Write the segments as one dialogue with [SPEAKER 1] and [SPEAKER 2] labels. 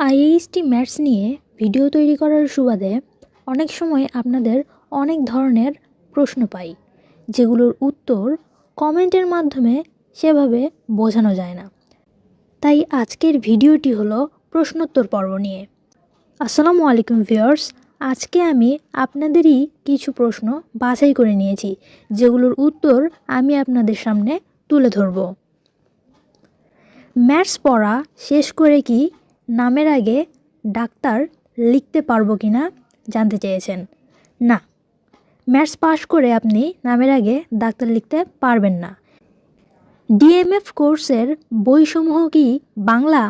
[SPEAKER 1] IHT maths নিয়ে video তৈরি করার সুবাদে অনেক সময় আপনাদের অনেক ধরনের প্রশ্ন পাই, যেগুলোর উত্তর কমেন্টের মাধ্যমে সেভাবে বোঝানো যায় না। তাই আজকের ভিডিওটি হলো প্রশ্নোত্তর পর্ব নিয়ে। আসসালামু আলাইকুম ভিউয়ার্স, আজকে আমি আপনাদেরই কিছু প্রশ্ন বাছাই করে নিয়েছি, যেগুলোর উত্তর আমি আপনাদের সামনে তুলে ধরব। ম্যাথস পড়া শেষ করে কি নামের আগে ডাক্তার লিখতে পারব কি না জানতে চেয়েছেন। না, ম্যাথস পাশ করে আপনি নামের আগে ডাক্তার লিখতে পারবেন না। ডিএমএফ কোর্সের বইসমূহ কি বাংলা?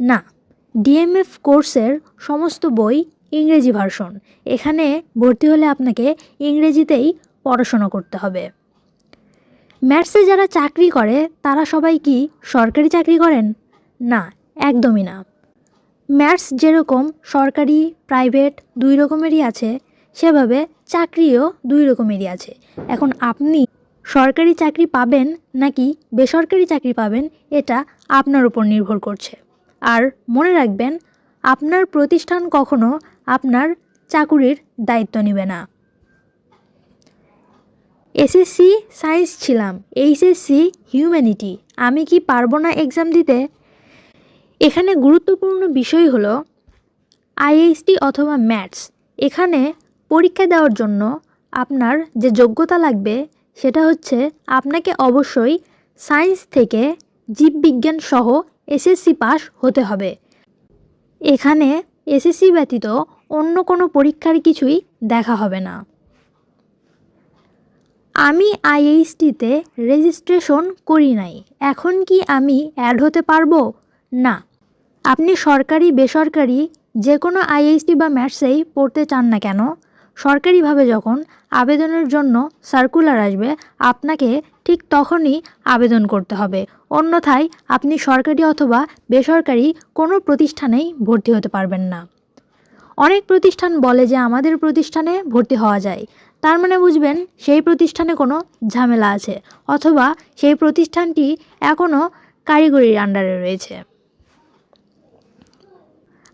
[SPEAKER 1] না, ডিএমএফ কোর্সের সমস্ত বই ইংরেজি ভার্সন। এখানে ভর্তি হলে আপনাকে ইংরেজিতেই পড়াশোনা করতে হবে। ম্যাথসে যারা চাকরি করে, তারা সবাই কি সরকারি চাকরি করেন? না একদমই না। ম্যাথস যেরকম সরকারি, প্রাইভেট দুই রকমেরই আছে, সেভাবে চাকরিও দুই রকমেরই আছে। এখন আপনি সরকারি চাকরি পাবেন নাকি বেসরকারি চাকরি পাবেন, এটা আপনার উপর নির্ভর করছে। আর মনে রাখবেন, আপনার প্রতিষ্ঠান কখনো আপনার চাকুরির দায়িত্ব নেবে না। এসএসসি সায়েন্স ছিলাম, এইচএসসি হিউম্যানিটি, আমি কি পারব না এক্সাম দিতে? এখানে গুরুত্বপূর্ণ বিষয় হলো আইএইচটি অথবা ম্যাথস। এখানে পরীক্ষা দেওয়ার জন্য আপনার যে যোগ্যতা লাগবে সেটা হচ্ছে আপনাকে অবশ্যই সায়েন্স থেকে জীববিজ্ঞান সহ এসএসসি পাস হতে হবে। এখানে এসএসসি ব্যতীত অন্য কোনো পরীক্ষার কিছুই দেখা হবে না। আমি আইএইচটিতে রেজিস্ট্রেশন করি নাই। এখন কি আমি অ্যাড হতে পারব? না। আপনি সরকারি, বেসরকারি যে কোনো আইএইচটি বা ম্যাটসেই পড়তে চান না কেন? সরকারিভাবে যখন আবেদনের জন্য সার্কুলার আসবে, আপনাকে ঠিক তখনই আবেদন করতে হবে। অন্যথায় আপনি সরকারি অথবা বেসরকারি কোনো প্রতিষ্ঠানেই ভর্তি হতে পারবেন না। অনেক প্রতিষ্ঠান বলে যে আমাদের প্রতিষ্ঠানে ভর্তি হওয়া যায়। তার মানে বুঝবেন, সেই প্রতিষ্ঠানে কোনো ঝামেলা আছে অথবা সেই প্রতিষ্ঠানটি এখনও কারিগরির আন্ডারে রয়েছে।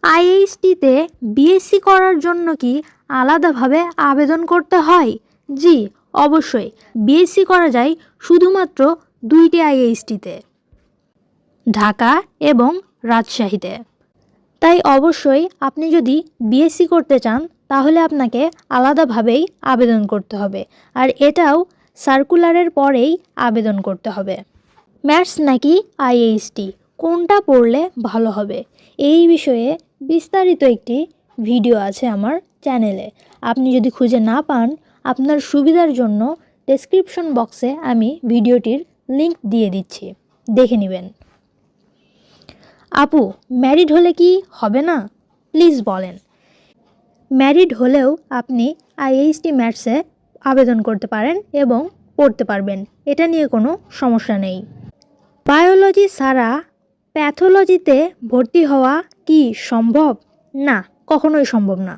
[SPEAKER 1] আইএইচটিতে বিএসসি করার জন্য কি আলাদাভাবে আবেদন করতে হয়? জি, অবশ্যই। বিএসসি করা যায় শুধুমাত্র দুইটি আইএইচটিতে ঢাকা এবং রাজশাহীতে। তাই অবশ্যই আপনি যদি বিএসসি করতে চান, তাহলে আপনাকে আলাদাভাবেই আবেদন করতে হবে। আর এটাও সার্কুলারের পরেই আবেদন করতে হবে। ম্যাথস নাকি আইএইচটি কোনটা পড়লে ভালো হবে? এই বিষয়ে বিস্তারিত একটি ভিডিও আছে আমার চ্যানেলে। আপনি যদি খুঁজে না পান, আপনার সুবিধার জন্য ডেসক্রিপশন বক্সে আমি ভিডিওটির লিংক দিয়ে দিচ্ছি। দেখে নেবেন। আপু ম্যারিড হলে কি হবে না? প্লিজ বলেন। ম্যারিড হলেও আপনি আইএইচটি ম্যাটসে আবেদন করতে পারেন এবং পড়তে পারবেন। এটা নিয়ে কোনো সমস্যা নেই। বায়োলজি ছাড়া প্যাথোলজিতে ভর্তি হওয়া কি সম্ভব? না, কখনোই সম্ভব না।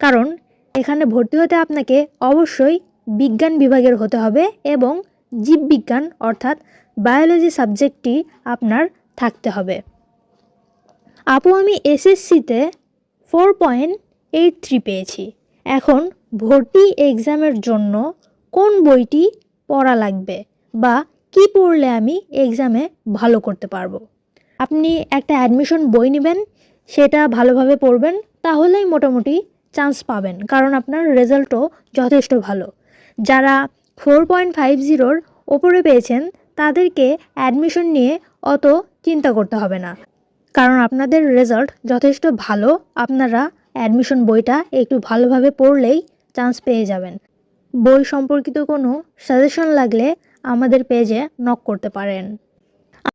[SPEAKER 1] কারণ, এখানে ভর্তি হতে আপনাকে অবশ্যই বিজ্ঞান বিভাগের হতে হবে এবং জীববিজ্ঞান, অর্থাৎ বায়োলজি সাবজেক্টটি আপনার থাকতে হবে। আপু, আমি এসএসসিতে ফোর পয়েন্ট এইট থ্রি পেয়েছি। এখন ভর্তি এক্সামের জন্য কোন বইটি পড়া লাগবে বা কি পড়লে আমি এক্সামে ভালো করতে পারব? আপনি একটা অ্যাডমিশন বই নেবেন, সেটা ভালোভাবে পড়বেন, তাহলেই মোটামুটি চান্স পাবেন। কারণ আপনার রেজাল্টও যথেষ্ট ভালো। যারা ফোর পয়েন্ট ফাইভ জিরোর ওপরে পেয়েছেন, তাদেরকে অ্যাডমিশন নিয়ে অত চিন্তা করতে হবে না। কারণ আপনাদের রেজাল্ট যথেষ্ট ভালো, আপনারা অ্যাডমিশন বইটা একটু ভালোভাবে পড়লেই চান্স পেয়ে যাবেন। বই সম্পর্কিত কোনো সাজেশন লাগলে আমাদের পেজে নক করতে পারেন।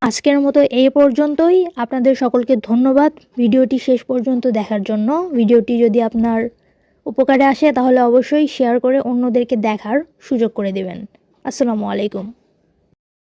[SPEAKER 1] আজকের মতো এই পর্যন্তই। আপনাদের সকলকে ধন্যবাদ। ভিডিওটি শেষ পর্যন্ত দেখার জন্য। ভিডিওটি যদি আপনার উপকারে আসে, তাহলে অবশ্যই শেয়ার করে অন্যদেরকে দেখার সুযোগ করে দেবেন। আসসালামু আলাইকুম।